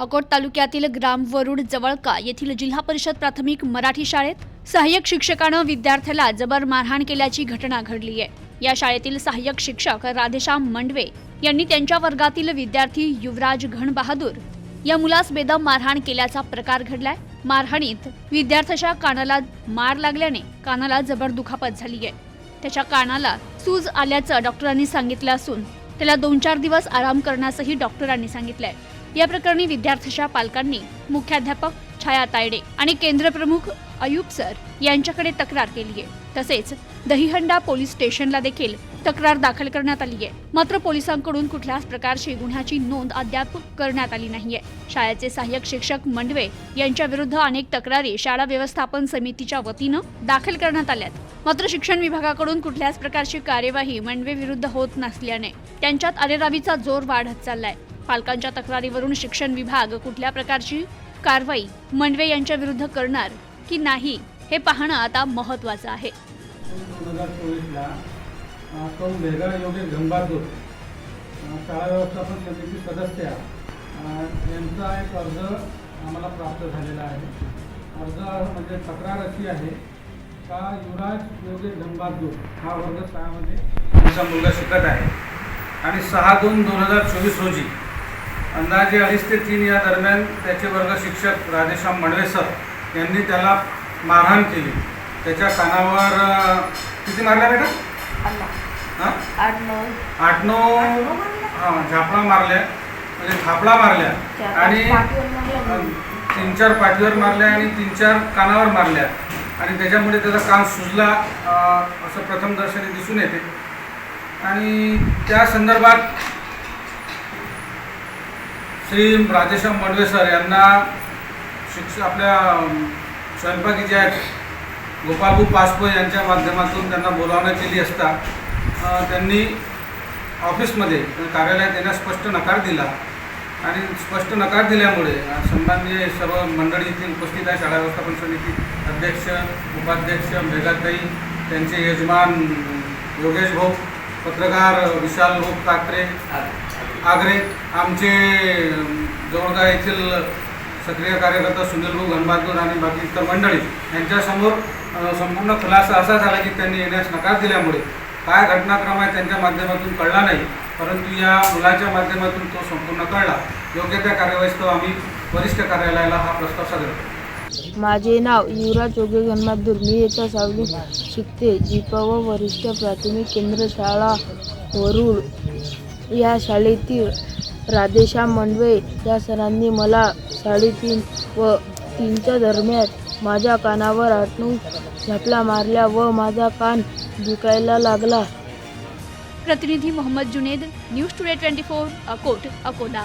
अकोट तालुक्यातील ग्राम वरुड जवळका येथील जिल्हा परिषद प्राथमिक मराठी शाळेत सहाय्यक शिक्षकानं विद्यार्थ्याला जबर मारहाण केल्याची घटना घडली आहे. या शाळेतील सहाय्यक शिक्षक राधेश्याम मंडवे यांनी त्यांच्या वर्गातील विद्यार्थी युवराज घण बहादूर या मुलास बेदम मारहाण केल्याचा प्रकार घडलाय. मारहाणीत विद्यार्थ्याच्या कानाला मार लागल्याने कानाला जबर दुखापत झाली आहे. त्याच्या कानाला सूज आल्याचं डॉक्टरांनी सांगितलं असून त्याला दोन चार दिवस आराम करण्यासही डॉक्टरांनी सांगितलंय. या प्रकरणी विद्यार्थ्याच्या पालकांनी मुख्याध्यापक छाया तायडे आणि केंद्रप्रमुख अयुब सर यांच्याकडे तक्रार केली आहे. तसेच दहीहंडा पोलीस स्टेशनला देखील तक्रार दाखल करण्यात आली आहे. मात्र पोलिसांकडून कुठल्याच प्रकारची गुन्ह्याची नोंद अद्याप करण्यात आली नाहीये. शाळेचे सहाय्यक शिक्षक मंडवे यांच्या विरुद्ध अनेक तक्रारी शाळा व्यवस्थापन समितीच्या वतीनं दाखल करण्यात आल्यात. मात्र शिक्षण विभागाकडून कुठल्याच प्रकारची कार्यवाही मंडवे विरुद्ध होत नसल्याने त्यांच्यात अरेरावीचा जोर वाढत चाललाय. पालकांच्या तक्रारीवरून शिक्षण विभाग कुठल्या प्रकारची कारवाई मंडवे यांच्या विरुद्ध करणार की नाही हे पाहणं आता महत्वाचं आहे. दोन हजार चोवीसला अ, मेघा योगेश घंबाजूर शाळा व्यवस्थापन समिती सदस्य. यांचा एक अर्ज आम्हाला प्राप्त झालेला आहे. अर्ज म्हणजे तक्रार अशी आहे का युवराज योगेश घंबाजूर हा वर्ग शाळामध्ये त्यांचा मुलगा शिकत आहे. आणि सहा दोन दोन हजार चोवीस रोजी अंदाजे अडीच ते तीन या दरम्यान त्याचे वर्ग शिक्षक राधेश्याम मडवे सर यांनी त्याला मारहाण केली. त्याच्या कानावर किती मारल्या बेटा? हां? आठ नऊ. हां झापडा मारल्या. म्हणजे थापडा मारल्या. आणि तीन चार पाठीवर मारल्या आणि तीन चार कानावर मारल्या. आणि त्याच्यामुळे त्याचा कान सुजला असं प्रथम दर्शनी दिसून येते. आणि त्या संदर्भात श्री राधेश्याम मडवे सर यांना शिक्ष आपल्या स्वयंपाकी जे आहेत गोपालभाऊ पासपो यांच्या माध्यमातून त्यांना बोलावण्यात केली असता त्यांनी ऑफिसमध्ये कार्यालयात येण्यास स्पष्ट नकार दिला. आणि स्पष्ट नकार दिल्यामुळे अ, सर्व मंडळी इथे उपस्थित आहे शाळा व्यवस्थापन समिती अध्यक्ष उपाध्यक्ष मेघाताई त्यांचे यजमान योगेश भाऊ पत्रकार विशाल भाऊ कात्रे आग्रे आमचे अम, जवळगा येथील सक्रिय कार्यकर्ता सुनील भाऊ घनबहादूर आणि बाकी इतर मंडळी यांच्यासमोर संपूर्ण खुलासा असा झाला की त्यांनी येण्यास नकार दिल्यामुळे काय घटनाक्रम आहे त्यांच्या माध्यमातून कळला नाही परंतु या मुलाच्या माध्यमातून तो संपूर्ण कळला. योग्य त्या कार्यवाहीस्तव आम्ही वरिष्ठ कार्यालयाला हा प्रस्ताव सादर माझे नाव युवराज जोगे गणमाधूर मी येत्या सावली शिकते. जीपव वरिष्ठ प्राथमिक केंद्र शाळा वरुड या शाळेतील राधेश्याम मंडवे या सरांनी मला साडेतीन व तीनच्या दरम्यान माझ्या कानावर आटून झपला मारल्या व माझा कान दुखायला लागला. प्रतिनिधी Mohammad Junaid news today twenty four Akot Akola.